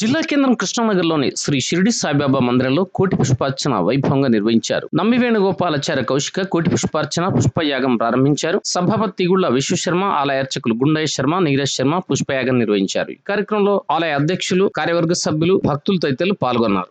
జిల్లా కేంద్రం కృష్ణానగర్లోని శ్రీ షిరిడి సాయిబాబా మందిరంలో కోటి పుష్పార్చన వైభవంగా నిర్వహించారు. నమ్మి వేణుగోపాలాచార్య కౌశిక కోటి పుష్పార్చన పుష్పయాగం ప్రారంభించారు. సభాపతి తిగుళ్ళ విశ్వశర్మ ఆలయ అర్చకులు గుండయ్య శర్మ నీరజ్ శర్మ పుష్పయాగం నిర్వహించారు. ఈ కార్యక్రమంలో ఆలయ అధ్యక్షులు కార్యవర్గ సభ్యులు భక్తులు తదితరులు పాల్గొన్నారు.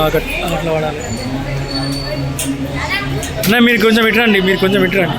అట్లా వాడాలి అన్న మీరు కొంచెం ఇట్రండి మీరు కొంచెం ఇట్రండి.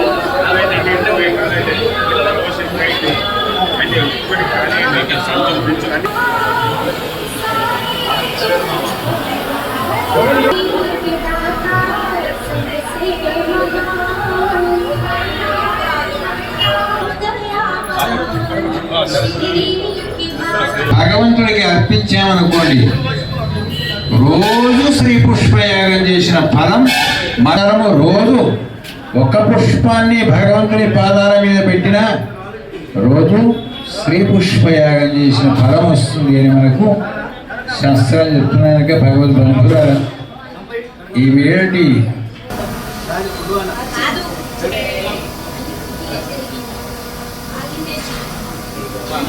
భగవంతుడికి అర్పించామనుకోండి రోజు శ్రీ పుష్పయాగం చేసిన ఫలం మనము రోజు ఒక పుష్పాన్ని భగవంతుని పాదాల మీద పెట్టినా రోజు శ్రీ పుష్పయాగం చేసిన ఫలం వస్తుంది అని మనకు శాస్త్రాలు చెప్తున్నాక భగవద్ బంధువుల ఈ వేటి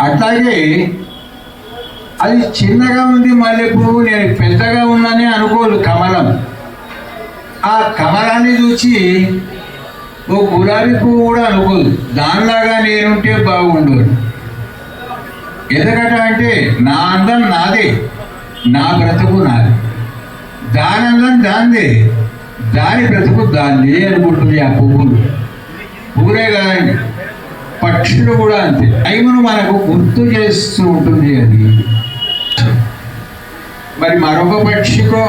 అట్లాగే అది చిన్నగా ఉంది మల్లెపువ్వు నేను పెద్దగా ఉందని అనుకోదు కమలం. ఆ కమలాన్ని చూసి ఓ గులాబీ పువ్వు కూడా అనుకోదు. దానిలాగా నేనుంటే బాగుండు ఎందుకంటే అంటే నా అందం నాదే నా బ్రతుకు నాది. దాని అందం దాందే. దాని బ్రతుకు దాన్ని అనుకుంటుంది ఆ పువ్వులు పువ్వులే కాదండి పక్షులు కూడా అంతే. టైమును మనకు గుర్తు చేస్తూ ఉంటుంది అది. మరి మరొక పక్షికో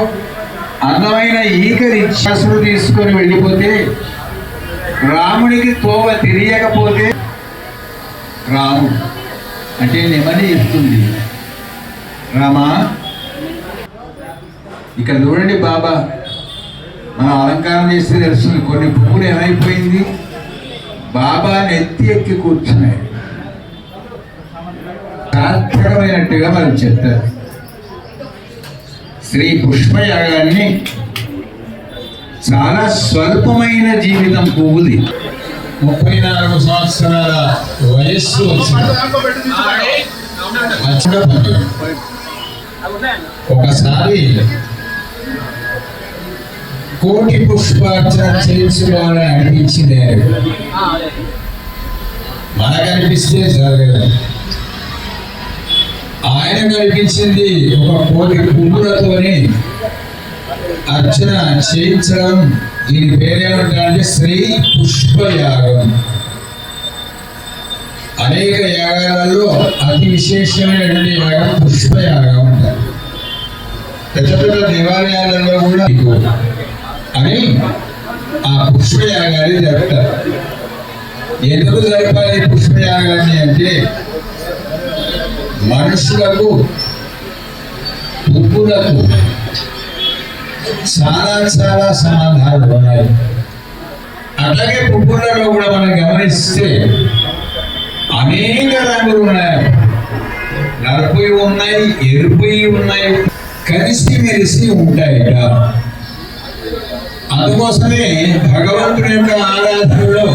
అందమైన ఈకరి ఇచ్చాసులు తీసుకొని వెళ్ళిపోతే రాముడికి తోవ తెలియకపోతే రాము అంటే నెమలి ఇస్తుంది రామా ఇక్కడ చూడండి బాబా. మనం అలంకారం చేస్తే తెలుస్తుంది కొన్ని పువ్వులు ఏమైపోయింది? బాబా నెత్తి ఎక్కి కూర్చున్నాయి. సార్థకమైనట్టుగా మనం చెప్తారు. శ్రీ పుష్పయాగాన్ని చాలా స్వల్పమైన జీవితం పువ్వుది. ముప్పై నాలుగు సంవత్సరాల వయస్సు వచ్చింది. ఒకసారి కోటి పుష్పార్చన చేయించుకోవాలని అనిపించింది మనకు అనిపిస్తే జరగదు ఆయన కనిపించింది ఒక కోటి పువ్వులతోని అర్చన చేయించడం. దీని పేరేమంటారంటే శ్రీ పుష్పయాగం. అనేక యాగాలలో అతి విశేషమైనటువంటి యాగం పుష్పయాగం. అంటారు పెద్ద పెద్ద దేవాలయాలలో కూడా అని ఆ పుష్పయాగాన్ని జరుపుతారు ఎందుకు జరపాలి పుష్పయాగాన్ని అంటే మనుషులకు పువ్వులకు చాలా చాలా సమాధానాలు ఉన్నాయి. అలాగే పువ్వులలో కూడా మనం గమనిస్తే అనేక రంగులు ఉన్నాయి. నలుపువి ఉన్నాయి ఎరుపువి ఉన్నాయి కలిసి మెలిసి ఉంటాయి అందుకోసమే భగవంతుని యొక్క ఆరాధనలో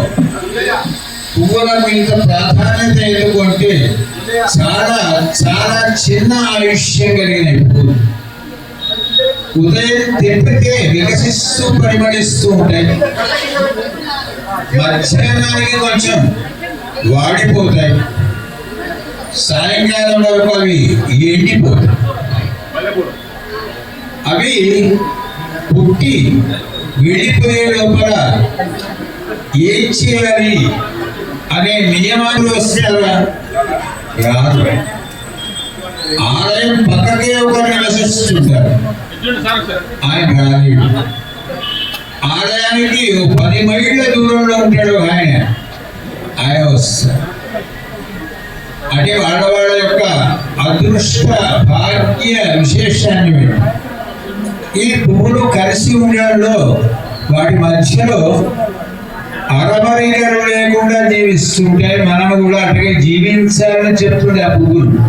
పువ్వులకు ఇంత ప్రాధాన్యత ఎందుకు అంటే చాలా చాలా చిన్న ఆయుష్యం కలిగిన పువ్వులు ఉదయం తెప్పితే వికసిస్తూ పరిమళిస్తూ ఉంటాయి. మధ్యాహ్నానికి కొంచెం వాడిపోతాయి. సాయంకాలం వరకు అవి ఎండిపోతాయి. అవి పుట్టి విడిపోయే లోపల ఏం చేయాలి అనే నియమాలు వస్తారా రాదు. ఆలయం పక్కకే ఒకరు నివసిస్తుంటారు. ఆయన రాలేడు ఆలయానికి పది మైళ్ళ దూరంలో ఉంటాడు ఆయన. ఆయన వస్తారు అంటే వాళ్ళ వాళ్ళ యొక్క అదృష్ట భాగ్య విశేషాన్ని ఈ పువ్వులు కలిసి ఉండడంలో వాటి మధ్యలో అరమరిగలు లేకుండా జీవిస్తుంటే మనం కూడా అట్లాగే జీవించాలని చెప్తుంది ఆ పువ్వులు